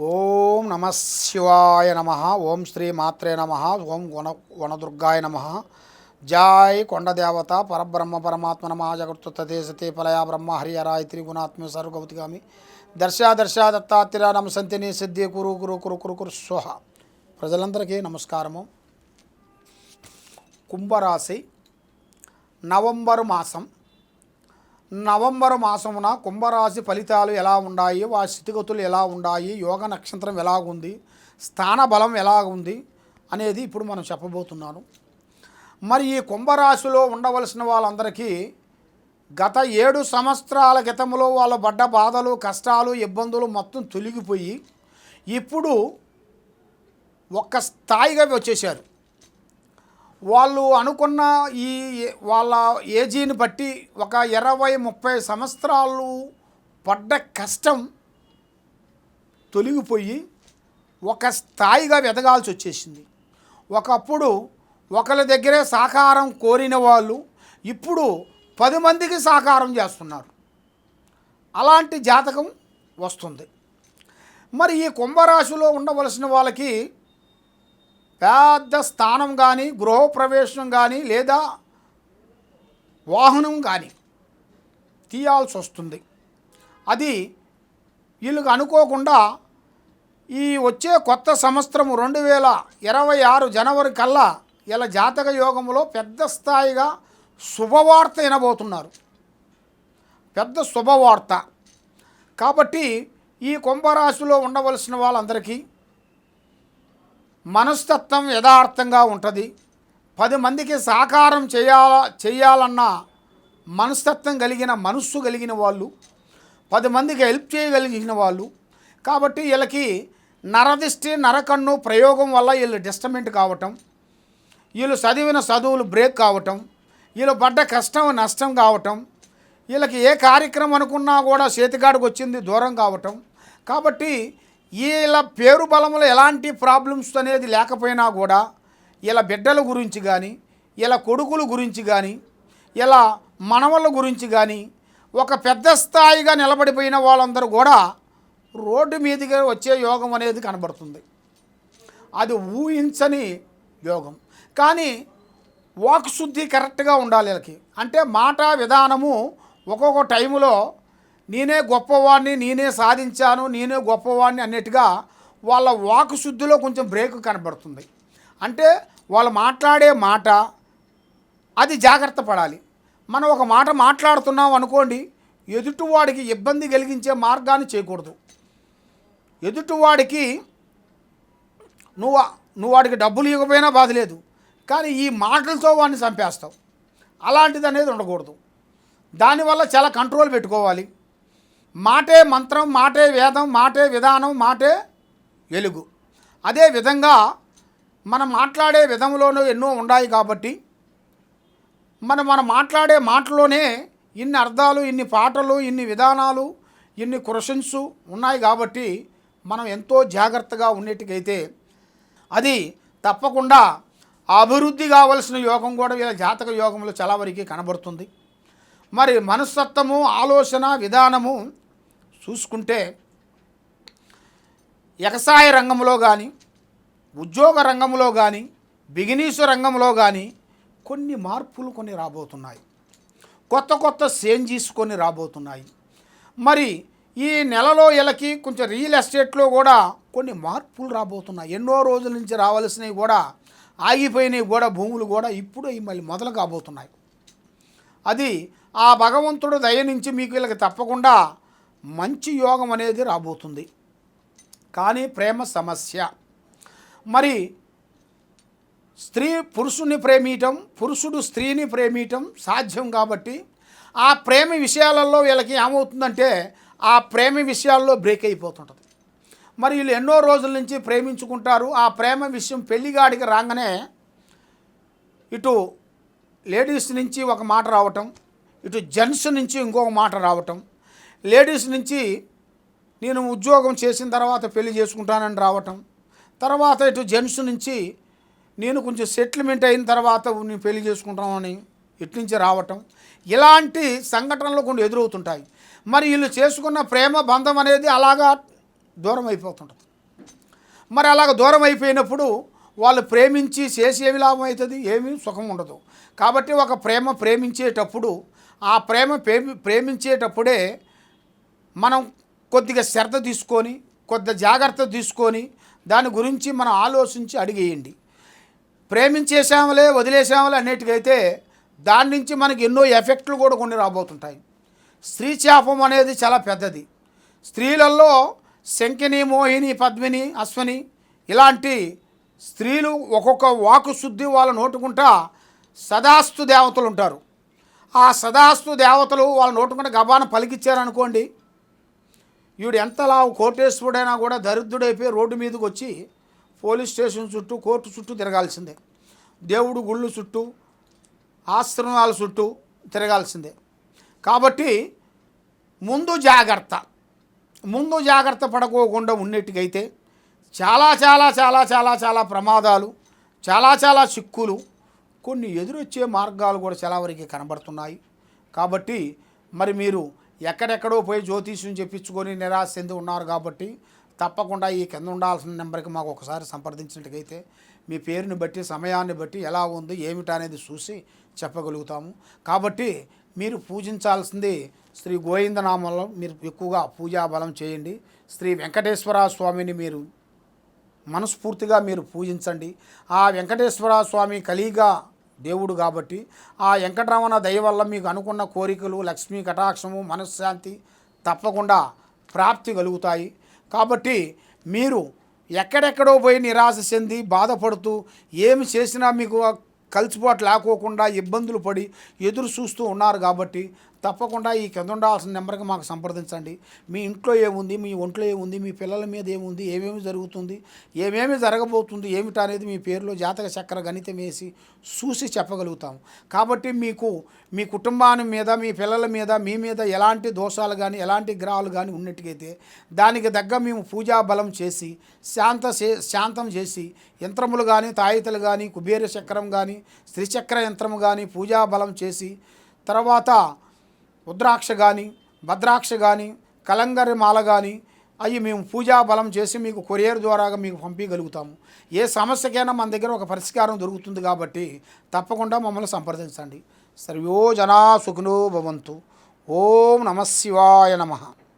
ఓం నమ శివాయ నమ ఓం శ్రీ మాత్రే నమ ఓం వన వనదుర్గాయ నమ. జాయ్ కొండదేవత పరబ్రహ్మ పరమాత్మ నమ జగత్తుతే సతే పలయ బ్రహ్మ హరిహరాయ త్రిగుణాత్మ సర్వగౌతిగామి. దర్శా దర్శా దత్తాత్రేయ నమసంతిని సిద్ధి కురు కురు కురు కురు కురు స్వహ. ప్రజలందరికీ నమస్కారము. కుంభరాశి నవంబరు మాసం నవంబర్ మాసమున కుంభరాశి ఫలితాలు ఎలా ఉన్నాయి వారి స్థితిగతులు ఎలా ఉన్నాయి యోగ నక్షత్రం ఎలా ఉంది స్థాన బలం ఎలా ఉంది అనేది ఇప్పుడు మనం చెప్పబోతున్నాను. మరి ఈ కుంభరాశిలో ఉండవలసిన వాళ్ళందరికీ గత ఏడు సంవత్సరాల క్రితంలో వాళ్ళు పడ్డ బాధలు కష్టాలు ఇబ్బందులు మొత్తం తొలగిపోయి ఇప్పుడు ఒక్క స్థాయిగా వచ్చేసారు వాళ్ళు అనుకున్న ఈ వాళ్ళ ఏజీని బట్టి ఒక ఇరవై ముప్పై సంవత్సరాలు పడ్డ కష్టం తొలగిపోయి ఒక స్థాయిగా ఎదగాల్సి వచ్చేసింది. ఒకప్పుడు ఒకరి దగ్గరే సహకారం కోరిన వాళ్ళు ఇప్పుడు పది మందికి సహకారం చేస్తున్నారు. అలాంటి జాతకం వస్తుంది. మరి ఈ కుంభరాశిలో ఉండవలసిన వాళ్ళకి పెద్ద స్థానం కానీ గృహప్రవేశం కానీ లేదా వాహనం కానీ తీయాల్సి వస్తుంది. అది వీళ్ళకి అనుకోకుండా ఈ వచ్చే కొత్త సంవత్సరం రెండు వేల ఇరవై ఆరు జనవరి కల్లా ఇలా జాతక యోగంలో పెద్ద స్థాయిగా శుభవార్త వినబోతున్నారు. పెద్ద శుభవార్త. కాబట్టి ఈ కుంభరాశిలో ఉండవలసిన వాళ్ళందరికీ మనస్తత్వం యథార్థంగా ఉంటుంది. పది మందికి సహకారం చేయాల చేయాలన్న మనస్తత్వం కలిగిన మనస్సు కలిగిన వాళ్ళు పది మందికి హెల్ప్ చేయగలిగిన వాళ్ళు కాబట్టి వీళ్ళకి నరదిష్టి నరకన్ను ప్రయోగం వల్ల వీళ్ళు డిస్టర్బెంట్ కావటం వీళ్ళు చదివిన చదువులు బ్రేక్ కావటం వీళ్ళు పడ్డ కష్టం నష్టం కావటం వీళ్ళకి ఏ కార్యక్రమం అనుకున్నా కూడా చేతికాడికి వచ్చింది దూరం కావటం. కాబట్టి వీళ్ళ పేరు బలంలో ఎలాంటి ప్రాబ్లమ్స్ అనేది లేకపోయినా కూడా ఇలా బిడ్డల గురించి కానీ ఇలా కొడుకుల గురించి కానీ ఇలా మనవళ్ళ గురించి కానీ ఒక పెద్ద స్థాయిగా నిలబడిపోయిన వాళ్ళందరూ కూడా రోడ్డు మీదుగా వచ్చే యోగం అనేది కనబడుతుంది. అది ఊహించని యోగం. కానీ వాక్ శుద్ధి కరెక్ట్గా ఉండాలి వీళ్ళకి. అంటే మాట విధానము ఒక్కొక్క టైములో నేనే గొప్పవాడిని నేనే సాధించాను నేనే గొప్పవాడిని అన్నట్టుగా వాళ్ళ వాక్ శుద్ధిలో కొంచెం బ్రేక్ కనబడుతుంది. అంటే వాళ్ళు మాట్లాడే మాట అది జాగ్రత్త పడాలి. మనం ఒక మాట మాట్లాడుతున్నాం అనుకోండి ఎదుటివాడికి ఇబ్బంది కలిగించే మార్గాన్ని చేయకూడదు. ఎదుటివాడికి నువ్వు నువ్వు వాడికి డబ్బులు ఇవ్వకపోయినా బాధ లేదు కానీ ఈ మాటలతో వాడిని చంపేస్తావు. అలాంటిది అనేది ఉండకూడదు. దానివల్ల చాలా కంట్రోల్ పెట్టుకోవాలి. మాటే మంత్రం మాటే వేదం మాటే విధానం మాటే వెలుగు. అదే విధంగా మనం మాట్లాడే విధంలోనూ ఎన్నో ఉన్నాయి కాబట్టి మనం మనం మాట్లాడే మాటలోనే ఇన్ని అర్థాలు ఇన్ని పాటలు ఇన్ని విధానాలు ఇన్ని క్వశ్చన్స్ ఉన్నాయి కాబట్టి మనం ఎంతో జాగ్రత్తగా ఉండేటికైతే అది తప్పకుండా అభివృద్ధి కావలసిన యోగం కూడా వీళ్ళ జాతక యోగంలో చాలా వరకు కనబడుతుంది. మరి మనస్తత్వము ఆలోచన విధానము చూసుకుంటే వ్యవసాయ రంగంలో కానీ ఉద్యోగ రంగంలో కానీ బిగినీస్ రంగంలో కానీ కొన్ని మార్పులు కొన్ని రాబోతున్నాయి. కొత్త కొత్త చేంజెస్ కొన్ని రాబోతున్నాయి. మరి ఈ నెలలో వీళ్ళకి కొంచెం రియల్ ఎస్టేట్లో కూడా కొన్ని మార్పులు రాబోతున్నాయి. ఎన్నో రోజుల నుంచి రావాల్సినవి కూడా ఆగిపోయినవి కూడా భూములు కూడా ఇప్పుడు మళ్ళీ మొదలు కాబోతున్నాయి. అది ఆ భగవంతుడు దయ నుంచి మీకు వీళ్ళకి తప్పకుండా మంచి యోగం అనేది రాబోతుంది. కానీ ప్రేమ సమస్య. మరి స్త్రీ పురుషుని ప్రేమియటం పురుషుడు స్త్రీని ప్రేమియటం సాధ్యం కాబట్టి ఆ ప్రేమ విషయాలలో వీళ్ళకి ఏమవుతుందంటే ఆ ప్రేమ విషయాల్లో బ్రేక్ అయిపోతుంటుంది. మరి వీళ్ళు ఎన్నో రోజుల నుంచి ప్రేమించుకుంటారు. ఆ ప్రేమ విషయం పెళ్ళిగాడికి రాగానే ఇటు లేడీస్ నుంచి ఒక మాట రావటం ఇటు జెంట్స్ నుంచి ఇంకొక మాట రావటం లేడీస్ నుంచి నేను ఉద్యోగం చేసిన తర్వాత పెళ్ళి చేసుకుంటానని రావటం తర్వాత ఇటు జెంట్స్ నుంచి నేను కొంచెం సెటిల్మెంట్ అయిన తర్వాత నేను పెళ్ళి చేసుకుంటామని ఇట్నుంచి రావటం ఇలాంటి సంఘటనలు కొన్ని ఎదురవుతుంటాయి. మరి వీళ్ళు చేసుకున్న ప్రేమ బంధం అనేది అలాగా దూరం అయిపోతుంటుంది. మరి అలాగ దూరం అయిపోయినప్పుడు వాళ్ళు ప్రేమించి చేసి ఏమి లాభం అవుతుంది ఏమీ సుఖం ఉండదు. కాబట్టి ఒక ప్రేమ ప్రేమించేటప్పుడు ఆ ప్రేమ ప్రేమి ప్రేమించేటప్పుడే మనం కొద్దిగా శ్రద్ధ తీసుకొని కొద్దిగా జాగ్రత్త తీసుకొని దాని గురించి మనం ఆలోచించి అడిగేయండి. ప్రేమించేసాములే వదిలేసాములే అన్నిటికైతే దాని నుంచి మనకి ఎన్నో ఎఫెక్ట్లు కూడా కొన్ని రాబోతుంటాయి. స్త్రీ శాపం అనేది చాలా పెద్దది. స్త్రీలలో శంకిని మోహిని పద్మిని అశ్వని ఇలాంటి స్త్రీలు ఒక్కొక్క వాకు శుద్ధి వాళ్ళ నోటుకుంటా సదాస్తు దేవతలు ఉంటారు. ఆ సదాస్తు దేవతలు వాళ్ళ నోటుకుంట గబాన పలికిచ్చారనుకోండి వీడు ఎంతలా కోటేశ్వరుడైనా కూడా దరిద్రుడైపోయి రోడ్డు మీదకి వచ్చి పోలీస్ స్టేషన్ చుట్టూ కోర్టు చుట్టూ తిరగాల్సిందే. దేవుడు గుళ్ళు చుట్టూ ఆశ్రమాల చుట్టూ తిరగాల్సిందే. కాబట్టి ముందు జాగ్రత్త. ముందు జాగ్రత్త పడకోకుండా ఉన్నట్టుగైతే చాలా చాలా చాలా చాలా చాలా ప్రమాదాలు చాలా చాలా చిక్కులు కొన్ని ఎదురొచ్చే మార్గాలు కూడా చాలా వరకు కనబడుతున్నాయి. కాబట్టి మరి మీరు ఎక్కడెక్కడో పోయి జ్యోతిష్యం చెప్పించుకొని నిరాశ చెంది ఉన్నారు కాబట్టి తప్పకుండా ఈ కింద ఉండాల్సిన నెంబర్కి మాకు ఒకసారి సంప్రదించినట్టుగైతే మీ పేరుని బట్టి సమయాన్ని బట్టి ఎలా ఉంది ఏమిటనేది చూసి చెప్పగలుగుతాము. కాబట్టి మీరు పూజించాల్సింది శ్రీ గోవిందనామంలో మీరు ఎక్కువగా పూజా బలం చేయండి. శ్రీ వెంకటేశ్వర స్వామిని మీరు మనస్ఫూర్తిగా మీరు పూజించండి. ఆ వెంకటేశ్వర స్వామి కలిగా దేవుడు కాబట్టి ఆ వెంకటరమణ దయ వల్ల మీకు అనుకున్న కోరికలు లక్ష్మీ కటాక్షము మనశ్శాంతి తప్పకుండా ప్రాప్తి కలుగుతాయి. కాబట్టి మీరు ఎక్కడెక్కడో పోయి నిరాశ చెంది బాధపడుతూ ఏమి చేసినా మీకు కలిసిబాటు లేకోకుండా ఇబ్బందులు పడి ఎదురు చూస్తూ ఉన్నారు కాబట్టి తప్పకుండా ఈ కింద ఉండాల్సిన నెంబర్కి మాకు సంప్రదించండి. మీ ఇంట్లో ఏముంది మీ ఒంట్లో ఏముంది మీ పిల్లల మీద ఏముంది ఏమేమి జరుగుతుంది ఏమేమి జరగబోతుంది ఏమిటి అనేది మీ పేరులో జాతక చక్ర గణితం వేసి చూసి చెప్పగలుగుతాం. కాబట్టి మీకు మీ కుటుంబాన్ని మీద మీ పిల్లల మీద మీ మీద ఎలాంటి దోషాలు కానీ ఎలాంటి గ్రహాలు కానీ ఉన్నట్టుగైతే దానికి తగ్గ మేము పూజా బలం చేసి శాంత చే- శాంతం చేసి యంత్రములు కానీ తాయితలు కానీ కుబేర చక్రం కానీ శ్రీచక్ర యంత్రము కానీ పూజా బలం చేసి తర్వాత రుద్రాక్ష కానీ భద్రాక్ష కానీ కలంగరి మాల కానీ అవి మేము పూజా బలం చేసి మీకు కొరియర్ ద్వారా మీకు పంపించగలుగుతాము ఏ సమస్యకైనా మన దగ్గర ఒక పరిష్కారం దొరుకుతుంది కాబట్టి తప్పకుండా మమ్మల్ని సంప్రదించండి. సర్వో జనా సుఖినో భవంతు. ఓం నమ శివాయ నమః.